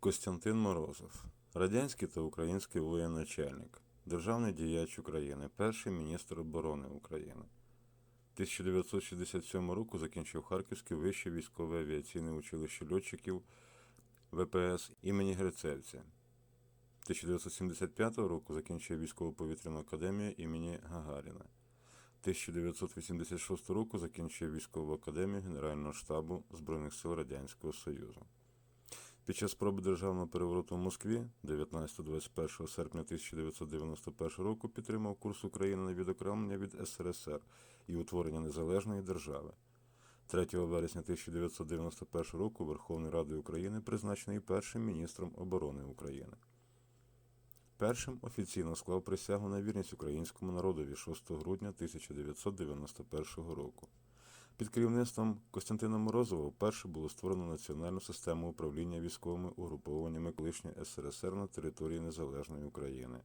Костянтин Морозов, радянський та український воєначальник, державний діяч України, перший міністр оборони України. 1967 року закінчив Харківське вище військове авіаційне училище льотчиків ВПС імені Грицевця. 1975 року закінчив військово-повітряну академію імені Гагаріна. 1986 року закінчив військову академію Генерального штабу Збройних сил Радянського Союзу. Під час спроби державного перевороту в Москві 19-21 серпня 1991 року підтримав курс України на відокремлення від СРСР і утворення незалежної держави. 3 вересня 1991 року Верховною Радою України призначений першим міністром оборони України. Першим офіційно склав присягу на вірність українському народові 6 грудня 1991 року. Під керівництвом Костянтина Морозова вперше було створено національну систему управління військовими угрупованнями колишньої СРСР на території Незалежної України.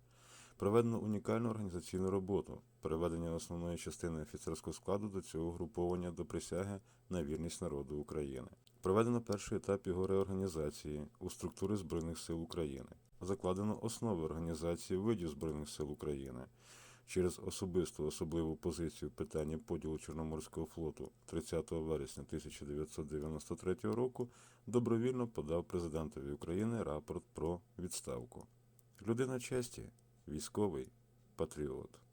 Проведено унікальну організаційну роботу, переведення основної частини офіцерського складу до цього угруповання до присяги на вірність народу України. Проведено перший етап його реорганізації у структури Збройних сил України. Закладено основи організації видів Збройних сил України через особисту особливу позицію питання поділу Чорноморського флоту 30 вересня 1993 року добровільно подав президентові України рапорт про відставку. Людина честі, військовий патріот.